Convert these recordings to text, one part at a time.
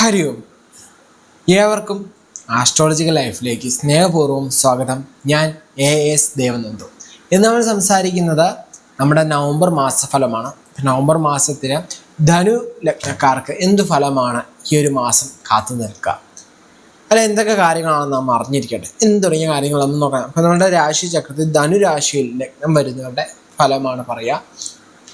ഹരി ഓം ഏവർക്കും ആസ്ട്രോളജിക്കൽ ലൈഫിലേക്ക് സ്നേഹപൂർവം സ്വാഗതം. ഞാൻ എ എസ് ദേവനന്ദു. ഇന്ന് നമ്മൾ സംസാരിക്കുന്നത് നമ്മുടെ നവംബർ മാസഫലമാണ്. നവംബർ മാസത്തിന് ധനു ലഗ്നക്കാർക്ക് എന്ത് ഫലമാണ് ഈ ഒരു മാസം കാത്തു നിൽക്കുക? അല്ല എന്തൊക്കെ കാര്യങ്ങളാണ് നാം അറിഞ്ഞിരിക്കട്ടെ എന്ത് തുടങ്ങിയ കാര്യങ്ങളൊന്നും നോക്കാം. അപ്പം നമ്മുടെ രാശി ചക്രത്തിൽ ധനുരാശിയിൽ ലഗ്നം വരുന്നവരുടെ ഫലമാണ് പറയുക.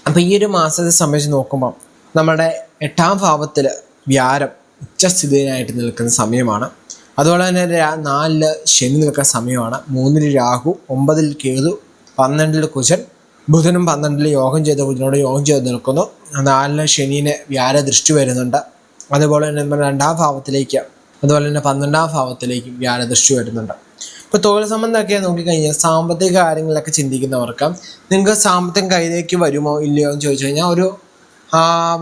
അപ്പം ഈ ഒരു മാസത്തെ സംബന്ധിച്ച് നോക്കുമ്പം നമ്മുടെ എട്ടാം ഭാവത്തിൽ വ്യാരം ഉച്ചസ്ഥിതിയായിട്ട് നിൽക്കുന്ന സമയമാണ്. അതുപോലെ തന്നെ നാലിൽ ശനി നിൽക്കുന്ന സമയമാണ്. മൂന്നിൽ രാഹു ഒമ്പതിൽ കേതു പന്ത്രണ്ടിൽ കുശൻ ബുധനും പന്ത്രണ്ടിൽ യോഗം ചെയ്ത ബുധനോട് യോഗം ചെയ്ത് നിൽക്കുന്നു. നാലിന് ശനീനെ വ്യാര ദൃഷ്ടി വരുന്നുണ്ട്. അതുപോലെ തന്നെ രണ്ടാം ഭാവത്തിലേക്ക് അതുപോലെ തന്നെ പന്ത്രണ്ടാം ഭാവത്തിലേക്ക് വ്യാര ദൃഷ്ടി വരുന്നുണ്ട്. ഇപ്പോൾ തൊഴിൽ സംബന്ധമൊക്കെ നോക്കിക്കഴിഞ്ഞാൽ സാമ്പത്തിക കാര്യങ്ങളൊക്കെ ചിന്തിക്കുന്നവർക്ക് നിങ്ങൾക്ക് സാമ്പത്തികം കയ്യിലേക്ക് വരുമോ ഇല്ലയോ എന്ന് ചോദിച്ചു കഴിഞ്ഞാൽ ഒരു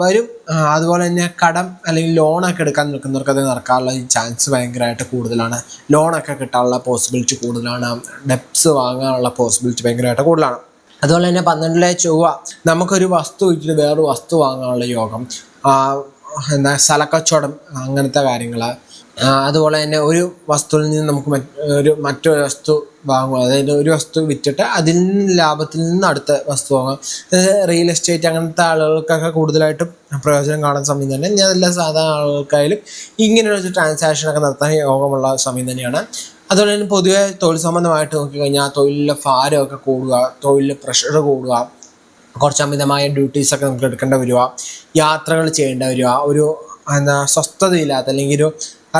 വരും. അതുപോലെ തന്നെ കടം അല്ലെങ്കിൽ ലോണൊക്കെ എടുക്കാൻ നിൽക്കുന്നവർക്ക് അത് നടക്കാനുള്ള ചാൻസ് ഭയങ്കരമായിട്ട് കൂടുതലാണ്. ലോണൊക്കെ കിട്ടാനുള്ള പോസിബിലിറ്റി കൂടുതലാണ്. ഡെപ്സ് വാങ്ങാനുള്ള പോസിബിലിറ്റി ഭയങ്കരമായിട്ട് കൂടുതലാണ്. അതുപോലെ തന്നെ പന്ത്രണ്ടിലെ ചൊവ്വ നമുക്കൊരു വസ്തു വിറ്റിട്ട് വേറൊരു വസ്തു വാങ്ങാനുള്ള യോഗം. എന്താ സ്ഥലക്കച്ചവടം അങ്ങനത്തെ കാര്യങ്ങൾ അതുപോലെ തന്നെ ഒരു വസ്തുവിൽ നിന്ന് നമുക്ക് ഒരു മറ്റൊരു വസ്തു വാങ്ങുക. അതായത് ഒരു വസ്തു വിറ്റിട്ട് അതിൽ നിന്ന് ലാഭത്തിൽ നിന്ന് അടുത്ത വസ്തു വാങ്ങുക. റിയൽ എസ്റ്റേറ്റ് അങ്ങനത്തെ ആളുകൾക്കൊക്കെ കൂടുതലായിട്ടും പ്രയോജനം കാണുന്ന സമയം തന്നെ. ഞാൻ എല്ലാ സാധാരണ ആളുകൾക്കായാലും ഇങ്ങനെയുള്ള ട്രാൻസാക്ഷനൊക്കെ നടത്താൻ യോഗമുള്ള സമയം തന്നെയാണ്. അതുപോലെ തന്നെ പൊതുവെ തൊഴിൽ സംബന്ധമായിട്ട് നോക്കിക്കഴിഞ്ഞാൽ തൊഴിലിലെ ഭാരമൊക്കെ കൂടുക തൊഴിലിലെ പ്രഷർ കൂടുക കുറച്ച് അമിതമായ ഡ്യൂട്ടീസൊക്കെ നമുക്ക് എടുക്കേണ്ടി വരിക യാത്രകൾ ചെയ്യേണ്ടി വരിക ഒരു എന്താ സ്വസ്ഥതയില്ലാത്ത അല്ലെങ്കിൽ ഒരു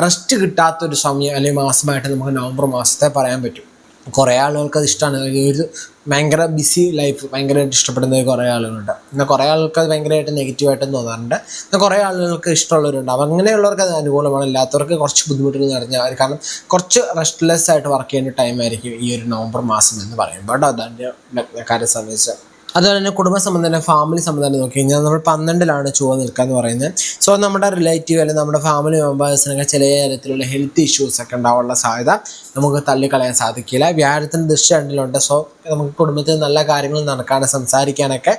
റെസ്റ്റ് കിട്ടാത്തൊരു സമയം അല്ലെങ്കിൽ മാസമായിട്ട് നമുക്ക് നവംബർ മാസത്തെ പറയാൻ പറ്റും. കുറേ ആളുകൾക്ക് അത് ഇഷ്ടമാണ് ഒരു ഭയങ്കര ബിസി ലൈഫ് ഭയങ്കരമായിട്ട് ഇഷ്ടപ്പെടുന്ന കുറേ ആളുകളുണ്ട്. എന്നാൽ കുറേ ആളുകൾക്ക് അത് ഭയങ്കരമായിട്ട് നെഗറ്റീവായിട്ടും തോന്നാറുണ്ട്. എന്നാൽ കുറേ ആളുകൾക്ക് ഇഷ്ടമുള്ളവരുണ്ട്. അപ്പം അങ്ങനെയുള്ളവർക്ക് അത് അനുകൂലമാണ്. ഇല്ലാത്തവർക്ക് കുറച്ച് ബുദ്ധിമുട്ടുകൾ നിറഞ്ഞ കാരണം കുറച്ച് റെസ്റ്റ്ലെസ് ആയിട്ട് വർക്ക് ചെയ്യേണ്ട ടൈം ആയിരിക്കും ഈ ഒരു നവംബർ മാസം എന്ന് പറയുമ്പോൾ അതിന്റെ കാര്യം സംബന്ധിച്ച് അതുപോലെ തന്നെ കുടുംബ സംബന്ധം ഫാമിലി സംബന്ധം നോക്കി കഴിഞ്ഞാൽ നമ്മൾ പന്ത്രണ്ടിലാണ് ചുവ നിൽക്കുക എന്ന് പറയുന്നത്. സോ നമ്മുടെ റിലേറ്റീവ് അല്ലെങ്കിൽ നമ്മുടെ ഫാമിലി മെമ്പേഴ്സിനൊക്കെ ചില തരത്തിലുള്ള ഹെൽത്ത് ഇഷ്യൂസ് ഒക്കെ ഉണ്ടാവാനുള്ള സാധ്യത നമുക്ക് തള്ളിക്കളയാൻ സാധിക്കില്ല. വ്യാഴത്തിന്റെ ദൃശ്യ രണ്ടിലുണ്ട് സോ നമുക്ക് കുടുംബത്തിൽ നല്ല കാര്യങ്ങൾ നടക്കാനും സംസാരിക്കാനൊക്കെ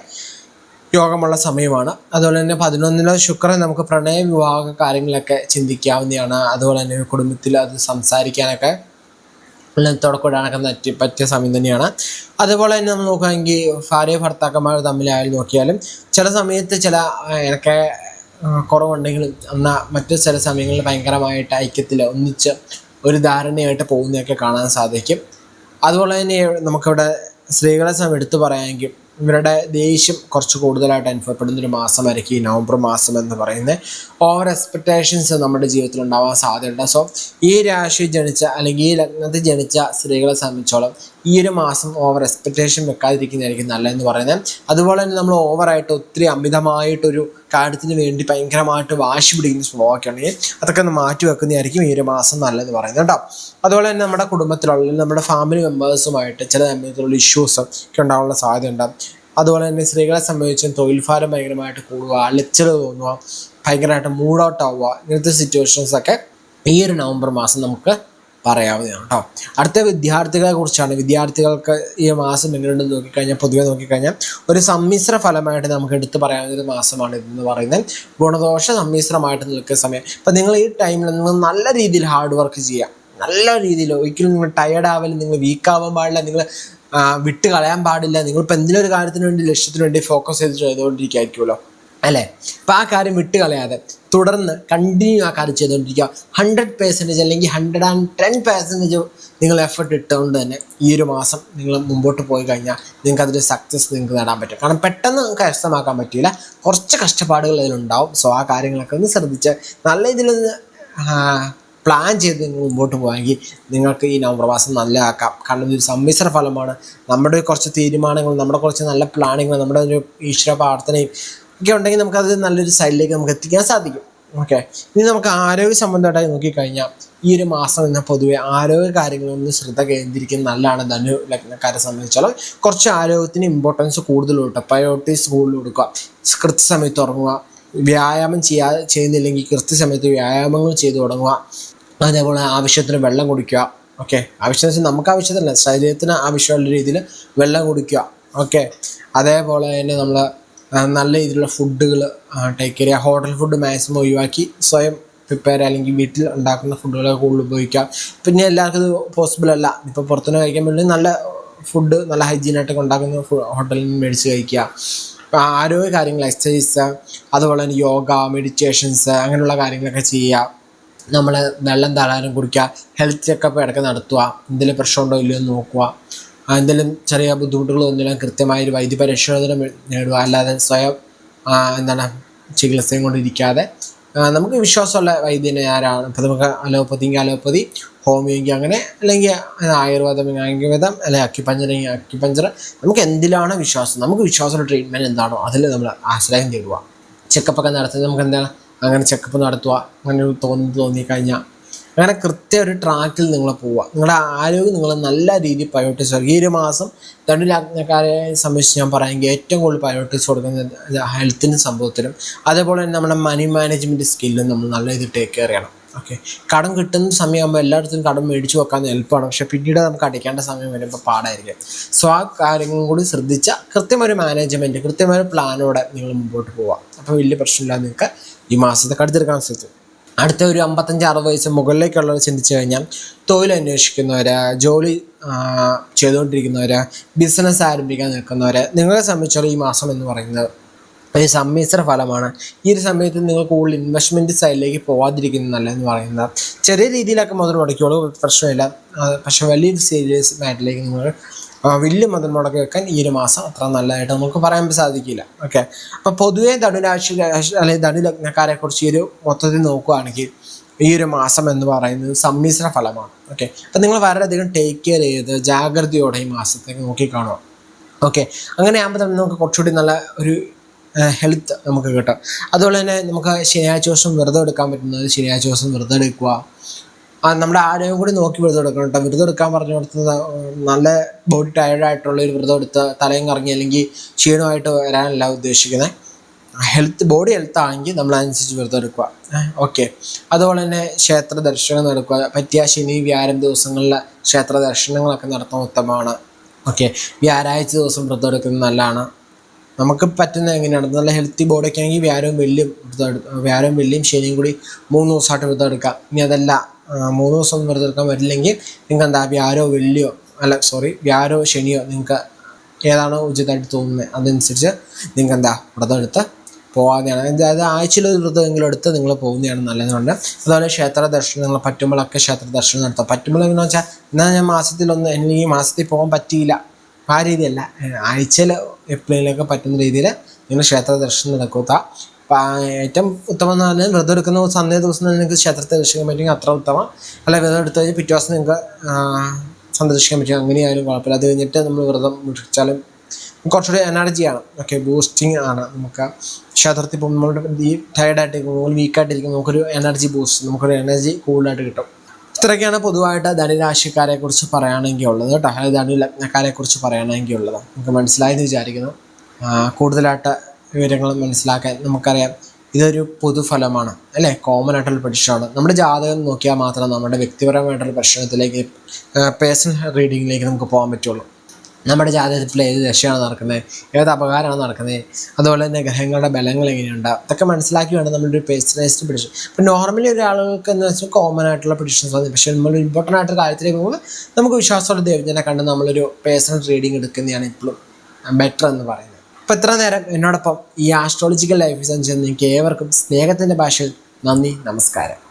യോഗമുള്ള സമയമാണ്. അതുപോലെ തന്നെ പതിനൊന്നിലോ ശുക്രൻ നമുക്ക് പ്രണയ വിവാഹ കാര്യങ്ങളൊക്കെ ചിന്തിക്കാവുന്നതാണ്. അതുപോലെ തന്നെ കുടുംബത്തിൽ അത് സംസാരിക്കാനൊക്കെ തുടക്കൂടാനൊക്കെ പറ്റി പറ്റിയ സമയം തന്നെയാണ്. അതുപോലെ തന്നെ നമ്മൾ നോക്കുകയാണെങ്കിൽ ഭാര്യ ഭർത്താക്കന്മാർ തമ്മിലായാലും നോക്കിയാലും ചില സമയത്ത് ചില എനിക്ക് കുറവുണ്ടെങ്കിലും എന്നാൽ മറ്റു ചില സമയങ്ങളിൽ ഭയങ്കരമായിട്ട് ഐക്യത്തിൽ ഒന്നിച്ച് ഒരു ധാരണയായിട്ട് പോകുന്നതൊക്കെ കാണാൻ സാധിക്കും. അതുപോലെ തന്നെ നമുക്കിവിടെ സ്ത്രീകളെ എടുത്തു പറയാമെങ്കിൽ ഇവരുടെ ദേഷ്യം കുറച്ച് കൂടുതലായിട്ട് അനുഭവപ്പെടുന്ന ഒരു മാസമായിരിക്കും ഈ നവംബർ മാസം എന്ന് പറയുന്നത്. ഓവർ എക്സ്പെക്റ്റേഷൻസ് നമ്മുടെ ജീവിതത്തിൽ ഉണ്ടാവാൻ സാധ്യതയുണ്ട്. സോ ഈ രാശി ജനിച്ച അല്ലെങ്കിൽ ഈ ലഗ്നത്തിൽ ജനിച്ച സ്ത്രീകളെ സംബന്ധിച്ചോളം ഈ ഒരു മാസം ഓവർ എക്സ്പെക്റ്റേഷൻ വെക്കാതിരിക്കുന്നതായിരിക്കും നല്ലതെന്ന് പറയുന്നത്. അതുപോലെ തന്നെ നമ്മൾ ഓവറായിട്ട് ഒത്തിരി അമിതമായിട്ടൊരു കാര്യത്തിന് വേണ്ടി ഭയങ്കരമായിട്ട് വാശി പിടിക്കുന്ന സ്വഭാവമൊക്കെ ഉണ്ടെങ്കിൽ അതൊക്കെ ഒന്ന് മാറ്റി വെക്കുന്നതായിരിക്കും ഈ ഒരു മാസം നല്ലതെന്ന് പറയുന്നത് കേട്ടോ. അതുപോലെ തന്നെ നമ്മുടെ കുടുംബത്തിലുള്ള നമ്മുടെ ഫാമിലി മെമ്പേഴ്സുമായിട്ട് ചില തമ്മിലുള്ള ഇഷ്യൂസ് ഒക്കെ ഉണ്ടാവാനുള്ള സാധ്യതയുണ്ട്. അതുപോലെ തന്നെ സ്ത്രീകളെ സംബന്ധിച്ചും തൊഴിൽഭാരം ഭയങ്കരമായിട്ട് കൂടുക അലച്ചൽ തോന്നുക ഭയങ്കരമായിട്ട് മൂഡ് ഔട്ട് ആവുക ഇങ്ങനത്തെ സിറ്റുവേഷൻസൊക്കെ ഈ ഒരു നവംബർ മാസം നമുക്ക് പറയാവുന്നതാണ് കേട്ടോ അടുത്ത വിദ്യാർത്ഥികളെ കുറിച്ചാണ്. വിദ്യാർത്ഥികൾക്ക് ഈ മാസം എങ്ങനെയുണ്ടെന്ന് നോക്കിക്കഴിഞ്ഞാൽ പൊതുവെ നോക്കിക്കഴിഞ്ഞാൽ ഒരു സമ്മിശ്ര ഫലമായിട്ട് നമുക്ക് എടുത്തു പറയാവുന്ന ഒരു മാസമാണ് ഇതെന്ന് പറയുന്നത്. ഗുണദോഷ സമ്മിശ്രമായിട്ട് നിൽക്കുന്ന സമയം. അപ്പം നിങ്ങൾ ഈ ടൈമിൽ നിങ്ങൾ നല്ല രീതിയിൽ ഹാർഡ് വർക്ക് ചെയ്യുക. നല്ല രീതിയിൽ ഒരിക്കലും നിങ്ങൾ ടയേർഡ് ആവലും നിങ്ങൾ വീക്ക് ആവാൻ പാടില്ല നിങ്ങൾ വിട്ട് കളയാൻ പാടില്ല. നിങ്ങളിപ്പോൾ എന്തെങ്കിലും ഒരു കാര്യത്തിന് വേണ്ടി ലക്ഷ്യത്തിന് വേണ്ടി ഫോക്കസ് ചെയ്ത് ചെയ്തുകൊണ്ടിരിക്കുകയായിരിക്കുമല്ലോ അല്ലേ? അപ്പം ആ കാര്യം വിട്ട് കളയാതെ തുടർന്ന് കണ്ടിന്യൂ ആ കാര്യം ചെയ്തുകൊണ്ടിരിക്കുക. ഹൺഡ്രഡ് പേഴ്സന്റേജ് അല്ലെങ്കിൽ ഹൺഡ്രഡ് ആൻഡ് ടെൻ പേഴ്സന്റേജ് നിങ്ങൾ എഫർട്ട് ഇട്ടുകൊണ്ട് തന്നെ ഈ ഒരു മാസം നിങ്ങൾ മുമ്പോട്ട് പോയി കഴിഞ്ഞാൽ നിങ്ങൾക്ക് അതിന്റെ സക്സസ് നിങ്ങൾക്ക് നേടാൻ പറ്റും. കാരണം പെട്ടെന്ന് നിങ്ങൾക്ക് കരസ്ഥമാക്കാൻ പറ്റില്ല. കുറച്ച് കഷ്ടപ്പാടുകൾ അതിലുണ്ടാവും. സോ ആ കാര്യങ്ങളൊക്കെ ഒന്ന് ശ്രദ്ധിച്ച് നല്ല ഇതിൽ പ്ലാൻ ചെയ്ത് നിങ്ങൾ മുമ്പോട്ട് പോയെങ്കിൽ നിങ്ങൾക്ക് ഈ നവംബർ മാസം നല്ല ആക്കാം. കാരണം ഇതൊരു സമ്മിശ്ര ഫലമാണ്. നമ്മുടെ കുറച്ച് തീരുമാനങ്ങൾ നമ്മുടെ കുറച്ച് നല്ല പ്ലാനിങ്ങൾ നമ്മുടെ ഒരു ഈശ്വര പ്രാർത്ഥനയും ഒക്കെ ഉണ്ടെങ്കിൽ നമുക്ക് നമുക്കത് നല്ലൊരു സൈഡിലേക്ക് നമുക്ക് എത്തിക്കാൻ സാധിക്കും. ഓക്കെ ഇനി നമുക്ക് ആരോഗ്യ സംബന്ധമായിട്ട് നോക്കിക്കഴിഞ്ഞാൽ ഈ ഒരു മാസം എന്ന പൊതുവെ ആരോഗ്യ കാര്യങ്ങളൊന്നും ശ്രദ്ധ കേന്ദ്രീകരിക്കുന്നത് നല്ലതാണ്. ധനു ലഗ്നക്കാരെ സംബന്ധിച്ചോളം കുറച്ച് ആരോഗ്യത്തിന് ഇമ്പോർട്ടൻസ് കൂടുതൽ കൊടുക്കുക. പ്രയോറിറ്റീസ് കൂടുതൽ കൊടുക്കുക. കൃത്യസമയത്ത് ഉറങ്ങുക. വ്യായാമം ചെയ്യാ ചെയ്യുന്നില്ലെങ്കിൽ കൃത്യസമയത്ത് വ്യായാമങ്ങൾ ചെയ്തു തുടങ്ങുക. അതേപോലെ ആവശ്യത്തിന് വെള്ളം കുടിക്കുക. ഓക്കെ ആവശ്യം വെച്ചാൽ നമുക്ക് ആവശ്യത്തിനല്ല. ശരീരത്തിന് ആവശ്യമുള്ള രീതിയിൽ വെള്ളം കുടിക്കുക. ഓക്കെ അതേപോലെ തന്നെ നമ്മൾ നല്ല രീതിയിലുള്ള ഫുഡുകൾ ടേക്ക് ചെയ്യുക ഹോട്ടൽ ഫുഡ് മാക്സിമം ഒഴിവാക്കി സ്വയം പ്രിപ്പയർ അല്ലെങ്കിൽ വീട്ടിൽ ഉണ്ടാക്കുന്ന ഫുഡുകളൊക്കെ കൂടുതൽ ഉപയോഗിക്കാം. പിന്നെ എല്ലാവർക്കും ഇത് പോസിബിൾ അല്ല. ഇപ്പോൾ പുറത്തുനിന്ന് കഴിക്കാൻ വേണ്ടി നല്ല ഫുഡ് നല്ല ഹൈജീനായിട്ടൊക്കെ ഉണ്ടാക്കുന്ന ഹോട്ടലിൽ നിന്ന് മേടിച്ച് കഴിക്കുക. ആരോഗ്യ കാര്യങ്ങൾ എക്സസൈസ് അതുപോലെ തന്നെ യോഗ മെഡിറ്റേഷൻസ് അങ്ങനെയുള്ള കാര്യങ്ങളൊക്കെ ചെയ്യുക. നമ്മൾ വെള്ളം ധാരാളം കുടിക്കുക. ഹെൽത്ത് ചെക്കപ്പ് ഇടയ്ക്ക് നടത്തുക. എന്തെങ്കിലും പ്രശ്നമുണ്ടോ ഇല്ലയോ എന്ന് നോക്കുക. എന്തെങ്കിലും ചെറിയ ബുദ്ധിമുട്ടുകൾ ഒന്നുമില്ല കൃത്യമായൊരു വൈദ്യ പരിശോധന നേടുക. അല്ലാതെ സ്വയം എന്താണ് ചികിത്സയും കൊണ്ടിരിക്കാതെ നമുക്ക് വിശ്വാസമുള്ള വൈദ്യനെ ആരാണ്? ഇപ്പോൾ നമുക്ക് അലോപ്പതിങ്കിൽ അലോപ്പതി ഹോമിയോങ്കി അങ്ങനെ അല്ലെങ്കിൽ ആയുർവേദം ആയുർവേദം അല്ലെങ്കിൽ അക്യുപഞ്ചർ അക്യുപഞ്ചർ നമുക്ക് എന്തിലാണ് വിശ്വാസം? നമുക്ക് വിശ്വാസമുള്ള ട്രീറ്റ്മെന്റ് എന്താണോ അതിൽ നമ്മൾ ആശ്രയം തേടുക. ചെക്കപ്പൊക്കെ നടത്തി നമുക്ക് എന്താണ്? അങ്ങനെ ചെക്കപ്പ് നടത്തുക. അങ്ങനെ തോന്നി തോന്നിക്കഴിഞ്ഞാൽ അങ്ങനെ കൃത്യ ഒരു ട്രാക്കിൽ നിങ്ങൾ പോവുക നിങ്ങളുടെ ആരോഗ്യം നിങ്ങൾ നല്ല രീതിയിൽ പയോട്ടിസ് കൊടുക്കുക ഈ ഒരു മാസം ദണ്ഡിലാജ്ഞക്കാരെ സംബന്ധിച്ച് ഞാൻ പറയുമെങ്കിൽ ഏറ്റവും കൂടുതൽ പയോട്ടിസ് കൊടുക്കുന്നത് ഹെൽത്തിനും സംഭവത്തിലും അതേപോലെ തന്നെ നമ്മുടെ മണി മാനേജ്മെന്റ് സ്കില്ലും നമ്മൾ നല്ല രീതിയിൽ ടേക്ക് കെയർ ചെയ്യണം. ഓക്കെ കടം കിട്ടുന്ന സമയമാകുമ്പോൾ എല്ലായിടത്തും കടം മേടിച്ചു വെക്കാൻ എളുപ്പമാണ്. പക്ഷെ പിന്നീട് നമുക്ക് അടയ്ക്കേണ്ട സമയം വരുമ്പോൾ പാടായിരിക്കും. സോ ആ കാര്യങ്ങളും കൂടി ശ്രദ്ധിച്ച കൃത്യമായൊരു മാനേജ്മെന്റ് കൃത്യമായ പ്ലാനോടെ നിങ്ങൾ മുമ്പോട്ട് പോവാം. അപ്പോൾ വലിയ പ്രശ്നമില്ലാതെ നിങ്ങൾക്ക് ഈ മാസത്തെ കടുത്തെടുക്കാൻ സാധിക്കും. അടുത്ത ഒരു അമ്പത്തഞ്ച് അറുപത് വയസ്സ് മുകളിലേക്കുള്ളവർ ചിന്തിച്ചു കഴിഞ്ഞാൽ തൊഴിൽ അന്വേഷിക്കുന്നവർ ജോലി ചെയ്തുകൊണ്ടിരിക്കുന്നവർ ബിസിനസ് ആരംഭിക്കാൻ നിൽക്കുന്നവർ നിങ്ങളെ സംബന്ധിച്ചുള്ള ഈ മാസം എന്ന് പറയുന്നത് ഒരു സമ്മിശ്ര ഫലമാണ്. ഈ ഒരു സമയത്ത് നിങ്ങൾ കൂടുതൽ ഇൻവെസ്റ്റ്മെന്റ് സൈഡിലേക്ക് പോവാതിരിക്കുന്നത് നല്ലതെന്ന് പറയുന്നത്. ചെറിയ രീതിയിലൊക്കെ മുതൽ മുടക്കിയോളൂ പ്രശ്നമില്ല. പക്ഷേ വലിയൊരു സീരിയസ് മാറ്ററിലേക്ക് നിങ്ങൾ വലിയ മുതൽ മുടക്കി വെക്കാൻ ഈ ഒരു മാസം അത്ര നല്ലതായിട്ട് നമുക്ക് പറയാൻ സാധിക്കില്ല. ഓക്കെ അപ്പോൾ പൊതുവേ ധനുരാശി അല്ലെങ്കിൽ ധനുലഗ്നക്കാരെ കുറിച്ച് ഈ ഒരു മൊത്തത്തിൽ നോക്കുകയാണെങ്കിൽ ഈ ഒരു മാസം എന്ന് പറയുന്നത് സമ്മിശ്ര ഫലമാണ്. ഓക്കെ അപ്പം നിങ്ങൾ വളരെയധികം ടേക്ക് കെയർ ചെയ്ത് ജാഗ്രതയോടെ ഈ മാസത്തേക്ക് നോക്കിക്കാണുക ഓക്കെ അങ്ങനെ ആകുമ്പോൾ തന്നെ നമുക്ക് കുറച്ചുകൂടി നല്ല ഒരു ഹെൽത്ത് നമുക്ക് കിട്ടും. അതുപോലെ തന്നെ നമുക്ക് ശനിയാഴ്ച ദിവസം വെറുതെ എടുക്കാൻ പറ്റുന്നത് ശനിയാഴ്ച ദിവസം വെറുതെ എടുക്കുക. നമ്മുടെ ആരോഗ്യം കൂടി നോക്കി വ്രതം എടുക്കണം കേട്ടോ. വ്രതം എടുക്കാൻ പറഞ്ഞു കൊടുത്തത് നല്ല ബോഡി ടയർഡായിട്ടുള്ള ഒരു വ്രതം എടുത്ത് തലയും കറങ്ങി അല്ലെങ്കിൽ ക്ഷീണമായിട്ട് വരാനല്ല ഉദ്ദേശിക്കുന്നത് ഹെൽത്ത് ബോഡി ഹെൽത്ത് ആണെങ്കിൽ നമ്മൾ അനുസരിച്ച് വ്രതം എടുക്കുക. ഓക്കെ അതുപോലെ തന്നെ ക്ഷേത്ര ദർശനം നടക്കുക. പറ്റിയ ശനി വ്യാഴം ദിവസങ്ങളിൽ ക്ഷേത്ര ദർശനങ്ങളൊക്കെ നടത്താൻ ഉത്തമമാണ്. ഓക്കെ വ്യാഴാഴ്ച ദിവസം വ്രതം എടുക്കുന്നത് നല്ലതാണ്. നമുക്ക് പറ്റുന്ന എങ്ങനെയാണ്? നല്ല ഹെൽത്തി ബോഡിയൊക്കെ ആണെങ്കിൽ വ്യാഴവും വെള്ളിയും വ്രതം വ്യാഴവും ശനിയും കൂടി മൂന്ന് ദിവസമായിട്ട് വ്രതം എടുക്കാം. ഇനി അതല്ല. മൂന്ന് ദിവസം ഒന്നും വ്രതം എടുക്കാൻ പറ്റില്ലെങ്കിൽ നിങ്ങൾക്ക് എന്താ വ്യാരോ വെള്ളിയോ അല്ല സോറി വ്യാരോ ശനിയോ നിങ്ങൾക്ക് ഏതാണോ ഉചിതമായിട്ട് തോന്നുന്നത് അതനുസരിച്ച് നിങ്ങൾക്ക് എന്താ വ്രതം എടുത്ത് പോകാതെയാണ് അതായത് ആഴ്ചയിൽ ഒരു വ്രതമെങ്കിലും എടുത്ത് നിങ്ങൾ പോകുന്നതാണ് നല്ലതുകൊണ്ട് അതുപോലെ ക്ഷേത്ര ദർശനം നിങ്ങൾ പറ്റുമ്പോഴൊക്കെ ക്ഷേത്ര ദർശനം നടത്തുക പറ്റുമ്പോൾ എങ്ങനെയാണെന്ന് വെച്ചാൽ എന്നാൽ ഞാൻ മാസത്തിലൊന്ന് എനിക്ക് ഈ മാസത്തിൽ പോകാൻ പറ്റിയില്ല. ആ രീതിയല്ല. ആഴ്ചയിൽ എപ്പോഴെങ്കിലൊക്കെ പറ്റുന്ന രീതിയിൽ നിങ്ങൾ ക്ഷേത്ര ദർശനം നടക്കുക. ഏറ്റവും ഉത്തമം എന്ന് പറഞ്ഞാൽ വ്രതം എടുക്കുന്ന സന്ധ്യ ദിവസം തന്നെ നിങ്ങൾക്ക് ക്ഷേത്രത്തെ ദർശിക്കാൻ പറ്റുമെങ്കിൽ അത്ര ഉത്തമം. അല്ല വ്രതം എടുത്തു കഴിഞ്ഞാൽ പിറ്റേ ദിവസം നിങ്ങൾക്ക് സന്ദർശിക്കാൻ പറ്റും. അങ്ങനെയായാലും കുഴപ്പമില്ല. അത് കഴിഞ്ഞിട്ട് നമ്മൾ വ്രതം മുറിച്ചാലും കുറച്ചുകൂടി ആണ്. ഓക്കെ ബൂസ്റ്റിംഗ് ആണ് നമുക്ക്. ക്ഷേത്രത്തിൽ പോകുമ്പോൾ നമ്മുടെ ഈ ടയർഡായിട്ടിരിക്കും നമ്മൾ വീക്കായിട്ടിരിക്കും നമുക്കൊരു എനർജി ബൂസ്റ്റ് നമുക്കൊരു എനർജി കൂടുതലായിട്ട് കിട്ടും. ഇത്രയൊക്കെയാണ് പൊതുവായിട്ട് ധനുരാശിക്കാരെ കുറിച്ച് പറയുകയാണെങ്കിൽ ഉള്ളത് കേട്ടോ. അതായത് ധനു കുറിച്ച് പറയുകയാണെങ്കിൽ ഉള്ളത്. നമുക്ക് മനസ്സിലായെന്ന് വിചാരിക്കുന്നു. കൂടുതലായിട്ട് വിവരങ്ങൾ മനസ്സിലാക്കാൻ നമുക്കറിയാം. ഇതൊരു പൊതുഫലമാണ്. അല്ലേ? കോമൺ ആയിട്ടുള്ള പ്രശ്നമാണ്. നമ്മുടെ ജാതകം നോക്കിയാൽ മാത്രം നമ്മുടെ വ്യക്തിപരമായിട്ടുള്ള പ്രശ്നത്തിലേക്ക് പേഴ്സണൽ റീഡിങ്ങിലേക്ക് നമുക്ക് പോകാൻ പറ്റുള്ളൂ. നമ്മുടെ ജാതകത്തിൽ ഏത് ദശയാണ് നടക്കുന്നത്? ഏത് അപകാരമാണ് നടക്കുന്നത്? അതുപോലെ തന്നെ ഗ്രഹങ്ങളുടെ ബലങ്ങൾ എങ്ങനെയുണ്ട്? അതൊക്കെ മനസ്സിലാക്കി വേണം നമ്മളൊരു പേഴ്സണലൈസ്ഡ് പ്രഡിഷൻ ഇപ്പം നോർമലി ഒരാളുകൾക്ക് എന്ന് വെച്ചാൽ കോമൺ ആയിട്ടുള്ള പ്രഡിഷൻസ് വന്നു പക്ഷേ നമ്മൾ ഇമ്പോർട്ടന്റ് ആയിട്ട് കാര്യത്തിലേക്ക് പോകുമ്പോൾ നമുക്ക് വിശ്വാസമുള്ള ദൈവജനെ കണ്ട് നമ്മളൊരു പേഴ്സണൽ റീഡിങ് എടുക്കുന്നതാണ് ഇപ്പോഴും ബെറ്റർ എന്ന് പറയുന്നത്. അപ്പോൾ ഇത്ര നേരം എന്നോടൊപ്പം ഈ ആസ്ട്രോളജിക്കൽ ലൈഫ് നിങ്ങൾക്ക് ഏവർക്കും സ്നേഹത്തിന്റെ ഭാഷയിൽ നന്ദി നമസ്കാരം.